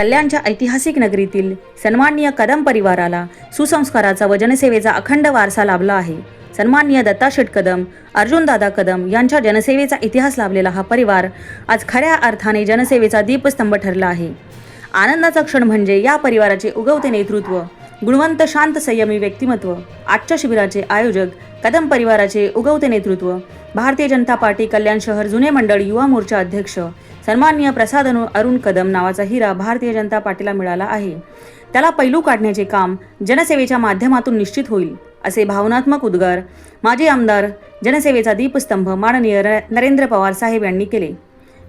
कल्याणच्या ऐतिहासिक नगरीतील सन्माननीय कदम परिवाराला सुसंस्काराचा व जनसेवेचा अखंड वारसा लाभला आहे. सन्माननीय दत्ता शेठ कदम अर्जुनदादा कदम यांच्या जनसेवेचा इतिहास लाभलेला हा परिवार आज खऱ्या अर्थाने जनसेवेचा दीपस्तंभ ठरला आहे. आनंदाचा क्षण म्हणजे या परिवाराचे उगवते नेतृत्व. गुणवंत शांत संयमी व्यक्तिमत्व. आजच्या शिबिराचे आयोजक कदम परिवाराचे उगवते नेतृत्व. भारतीय जनता पार्टी कल्याण शहर जुने मंडळ युवा मोर्चा अध्यक्ष सन्माननीय प्रसाद अरुण कदम नावाचा हिरा भारतीय जनता पार्टीला मिळाला आहे. त्याला पैलू काढण्याचे काम जनसेवेच्या माध्यमातून निश्चित होईल असे भावनात्मक उद्गार माजी आमदार जनसेवेचा दीपस्तंभ माननीय र- नरेंद्र पवार साहेब यांनी केले.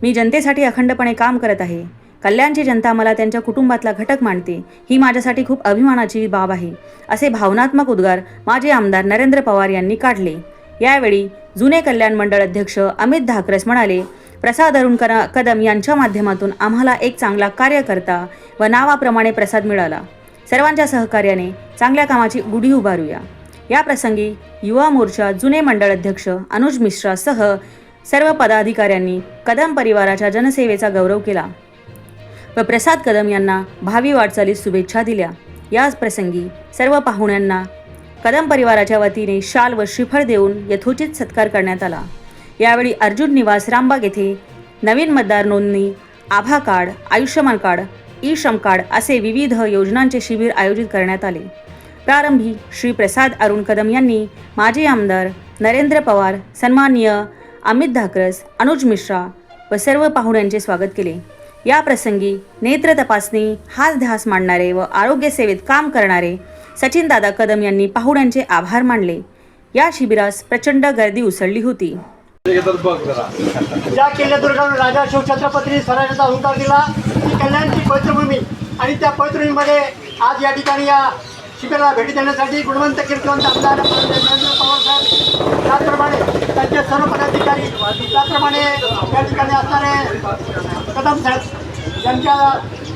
मी जनतेसाठी अखंडपणे काम करत आहे. कल्याणची जनता मला त्यांच्या कुटुंबातला घटक मानते ही माझ्यासाठी खूप अभिमानाची बाब आहे असे भावनात्मक उद्गार माजे आमदार नरेंद्र पवार यांनी काढले. यावेळी जुने कल्याण मंडळ अध्यक्ष अमित धाकरस म्हणाले प्रसाद अरुण कदम यांच्या माध्यमातून आम्हाला एक चांगला कार्यकर्ता व नावाप्रमाणे प्रसाद मिळाला. सर्वांच्या सहकार्याने चांगल्या कामाची गुढी उभारूया. या प्रसंगी युवा मोर्चा जुने मंडळ अध्यक्ष अनुज मिश्रासह सर्व पदाधिकाऱ्यांनी कदम परिवाराच्या जनसेवेचा गौरव केला. व प्रसाद कदम यांना भावी वाटचालीस शुभेच्छा दिल्या. याच प्रसंगी सर्व पाहुण्यांना कदम परिवाराच्या वतीने शाल व श्रीफळ देऊन यथोचित सत्कार करण्यात आला. यावेळी अर्जुन निवास रामबाग येथे नवीन मतदार नोंदणी आभा card Ayushman card E Shram card असे विविध योजनांचे शिबिर आयोजित करण्यात आले. प्रारंभी श्री प्रसाद अरुण कदम यांनी माजी आमदार नरेंद्र पवार सन्माननीय अमित धाकरस अनुज मिश्रा व सर्व पाहुण्यांचे स्वागत केले. या प्रसंगी नेत्र तपासणी हाच ध्यास मांडणारे व आरोग्य सेवेत काम करणारे सचिन दादा कदम यांनी पाहुण्यांचे आभार मानले. या शिबिरास प्रचंड गर्दी उसळली होती. ज्या किल्ल्यादुर्गावर राजा शिवछत्रपती स्वराज्याचा अहंकार दिला ती कल्याणची पवित्रभूमी आणि त्या पवित्रभूमीमध्ये आज या ठिकाणी या शिबिराला भेटी देण्यासाठी गुणवंत कीर्तवंत आमदार पवार साहेब त्याचप्रमाणे त्यांचे सर्व पदाधिकारी त्याचप्रमाणे या ठिकाणी असणारे कदम साहेब यांच्या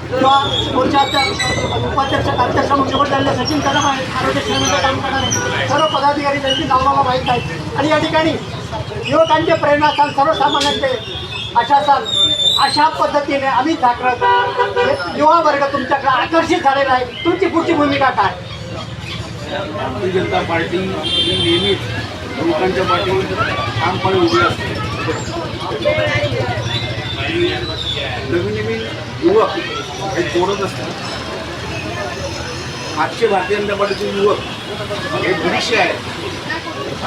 किंवा मोर्चाच्या उपाध्यक्ष अध्यक्ष म्हणून निवड झालेले सचिन कदम आहेत आरोग्य श्रेणीचं काम करणारे सर्व पदाधिकारी त्यांची नाव मला माहीत आहेत. आणि या ठिकाणी युवकांचे प्रेरणास्थान सर्वसामान्यांचे आशास्थान अशा पद्धतीने आम्ही ठाकरत युवा वर्ग तुमच्याकडे आकर्षित झालेला आहे. तुमची पुढची भूमिका काय? भारतीय जनता पार्टी नेहमीच लोकांच्या पाठीवर ठामपणे उभे असते. नवीन नवीन युवक हे जोडत असतात. आजचे भारतीय जनता पार्टीचे युवक हे भविष्य आहे.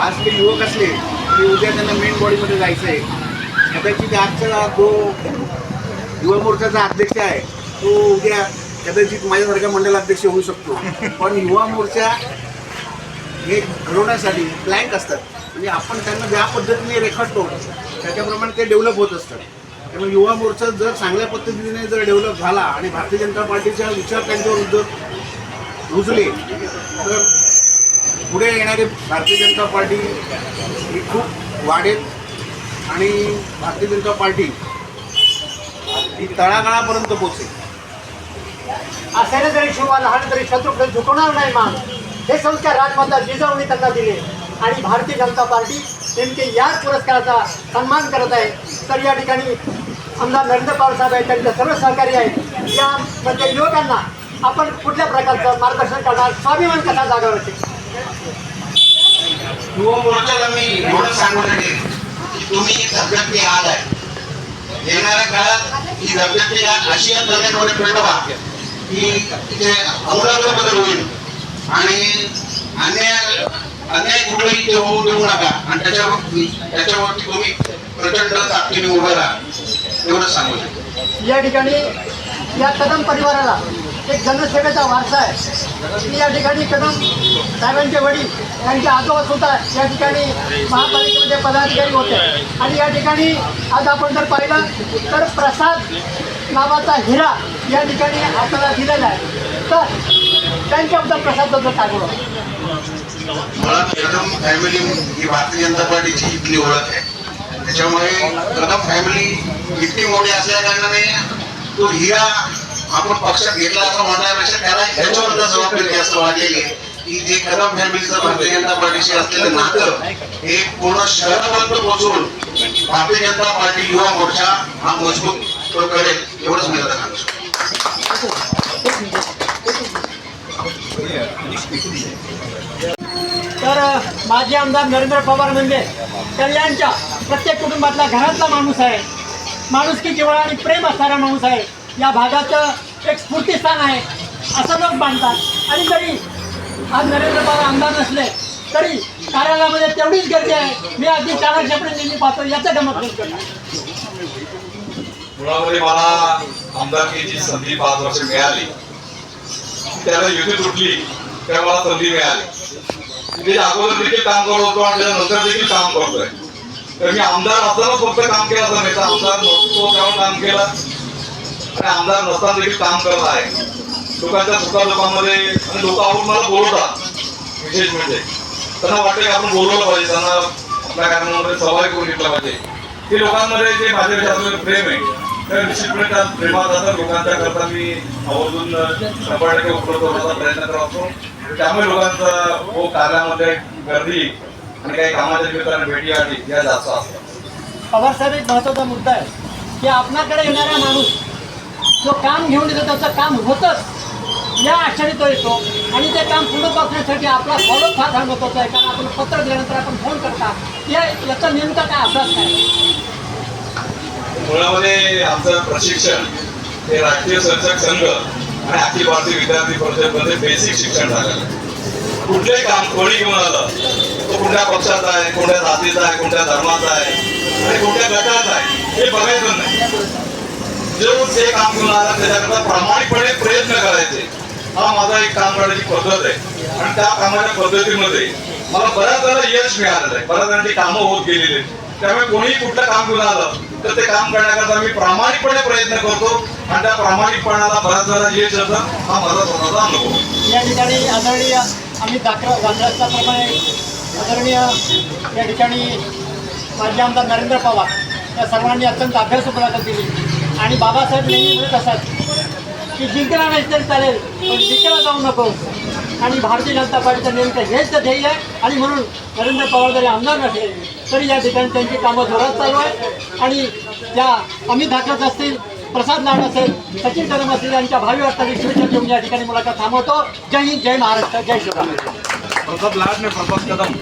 आज ते युवक असले की उद्या त्यांना मेन बॉडीमध्ये जायचं आहे कदाचित आजचा जो युवा मोर्चाचा अध्यक्ष आहे तो उद्या कदाचित माझ्यासारखा मंडलाध्यक्ष होऊ शकतो. पण युवा मोर्चा हे घडवण्यासाठी ब्लँक असतात. म्हणजे आपण त्यांना ज्या पद्धतीने रेखाटतो त्याच्याप्रमाणे ते डेव्हलप होत असतात. त्यामुळे युवा मोर्चा जर चांगल्या पद्धतीने जर डेव्हलप झाला आणि भारतीय जनता पार्टीच्या विचार त्यांच्यावर जर रुजले तर पुढे येणारी भारतीय जनता पार्टी ही खूप वाढेल आणि भारतीय जनता पार्टी ही तळागाळापर्यंत पोचेल असेल जरी शिवा लहान तरी शत्रूकडे झुकवणार नाही मान. हे संस्कार राजमाता जिजाऊने त्यांना दिले. आणि भारतीय जनता पार्टी नेमके याच पुरस्काराचा सन्मान करत आहे. तर या ठिकाणी आमदार नरेंद्र पवार साहेब आहेत त्यांचे सर्व सहकारी आहेत. या मध्ये युवकांना आपण कुठल्या प्रकारचं मार्गदर्शन करणार? स्वाभिमान कसा जागा होते मी एवढं सांगू तुम्ही धबधबे आहात. आहे येणाऱ्या काळात ही धबधबे अशी या धबधबे पडलं की ते अमूलाग्र होईल. आणि अन्याय अन्याय कुठलाही ते होऊ देऊ नका. आणि त्याच्यावर त्याच्यावरती तुम्ही प्रचंड ताकदीने उभे राहा. एवढं सांगू शकतो. या ठिकाणी या कदम परिवाराला एक जनसेवेचा वारसा आहे. की या ठिकाणी कदम साहेबांचे वडील त्यांचे आजोबा सुद्धा या ठिकाणी महापालिकेमध्ये पदाधिकारी होते. आणि या ठिकाणी आज आपण जर पाहिलं तर प्रसाद नावाचा हिरा या ठिकाणी आपल्याला दिलेला आहे. तर मुळात कदम फॅमिली ही भारतीय जनता पार्टीची इथली ओळख आहे. त्याच्यामुळे कदम फॅमिली इतकी मोठी असल्या कारणाने तो हिरा आपण पक्षात घेतला असं म्हणण्यापेक्षा त्याला ह्याच्यावर जबाबदारी जास्त वाढलेली आहे. की जे कदम फॅमिलीचं भारतीय जनता पार्टीशी असलेलं नातं हे पूर्ण शहरापर्यंत पोहोचून भारतीय जनता पार्टी युवा मोर्चा हा मजबूत तो करेल एवढंच मी आता सांगू शकतो तर अ, माजी आमदार नरेंद्र पवार म्हणजे कल्याणच्या प्रत्येक कुटुंबातला घरातला माणूस आहे. माणुसकी जिव्हाळा आणि प्रेम असणारा माणूस आहे. या भागाचं एक स्फूर्तीस्थान आहे. असं लोक मानतात. आणि जरी आज नरेंद्र पवार आमदार नसले तरी कार्यालयामध्ये तेवढीच गर्दी आहे. मी अगदी चाणक्यपणे नेहमी पाहतो याचं गमत करतो मुळामध्ये मला आमदारकीची संधी पाच वर्ष मिळाली त्याला युती तुटली तेव्हा संधी मिळाली. त्याच्या अगोदर देखील काम करत होतो आणि त्याच्यानंतर देखील काम करतोय. तर मी आमदार असताना फक्त काम केलं असं नाही तर आमदार नसतो तेव्हा काम केलं. आणि आमदार नसताना देखील काम करत आहे. लोकांच्या सुखादुखामध्ये आणि लोक आवडून मला बोलवतात विशेष म्हणजे. त्यांना वाटतं की आपण बोलवलं पाहिजे त्यांना आपल्या कारणामध्ये सहभागी करून घेतला पाहिजे. ते लोकांमध्ये जे माझ्या असलेलं प्रेम आहे तर निश्चितपणे त्या प्रेमात आता लोकांच्या करता मी आवर्जून शंभर टक्के उपलब्ध होण्याचा प्रयत्न करत असतो. त्यामुळे लोकांचा हो कार्यामध्ये गर्दी आणि काही कामाच्या निमित्ताने भेटी आली या जास्त असतात. पवार साहेब एक महत्त्वाचा मुद्दा आहे की आपणाकडे येणारा माणूस जो काम घेऊन येतो त्याचं काम होतंच. या आशेने तो येतो आणि ते काम पुढे बघण्यासाठी आपला फॉलो फार फार महत्त्वाचा आहे कारण आपण पत्र दिल्यानंतर आपण फोन करता. या याचा नेमका काय अभ्यास काय मुळामध्ये आमचं प्रशिक्षण हे राष्ट्रीय स्वयंसेवक संघ आणि अखिल भारतीय विद्यार्थी परिषदमध्ये बेसिक शिक्षण झालेलं आहे. कुठलंही काम कोणी घेऊन आलं तो कुठल्या पक्षाचा आहे कोणत्या जातीचा आहे कोणत्या धर्माचा आहे आणि कोणत्या गटाचा आहे हे बघायचं नाही. जो जे काम घेऊन आला त्याच्याकरता प्रामाणिकपणे प्रयत्न करायचे. हा माझा एक काम करण्याची पद्धत आहे. आणि त्या कामाच्या पद्धतीमध्ये मला बऱ्याच वेळा यश मिळालेलं आहे. बऱ्याच जणांची कामं होत गेलेली त्यामुळे कोणीही कुठलं काम घेऊन आलं तर ते काम करण्याकरता मी प्रामाणिकपणे प्रयत्न करतो. आणि त्या प्रामाणिकपणाला बऱ्याच वेळा यश येतं हा माझा स्वतःचा अनुभव या ठिकाणी आदरणीय आम्ही दाखल दाखल्याप्रमाणे आदरणीय या ठिकाणी माजी आमदार नरेंद्र पवार या सर्वांनी अत्यंत अभ्यासू मुलाखत दिली आणि बाबासाहेब नेहमी म्हणत असतात की जिंकला नाही तरी चालेल पण जिंकला जाऊ नको. आणि भारतीय जनता पार्टीचं नेमकं हेच ध्येय आहे. आणि म्हणून नरेंद्र पवार जरी आमदार नसले तरी या ठिकाणी त्यांची कामं जोरात चालू आहे. आणि त्या अमित धाकत असतील प्रसाद लाड असेल सचिन कदम असतील यांच्या भावी वाटतात शुभेच्छा या ठिकाणी मुलाखत थांबवतो. जय हिंद जय महाराष्ट्र जय शिवराम प्रसाद लाड ने कदम.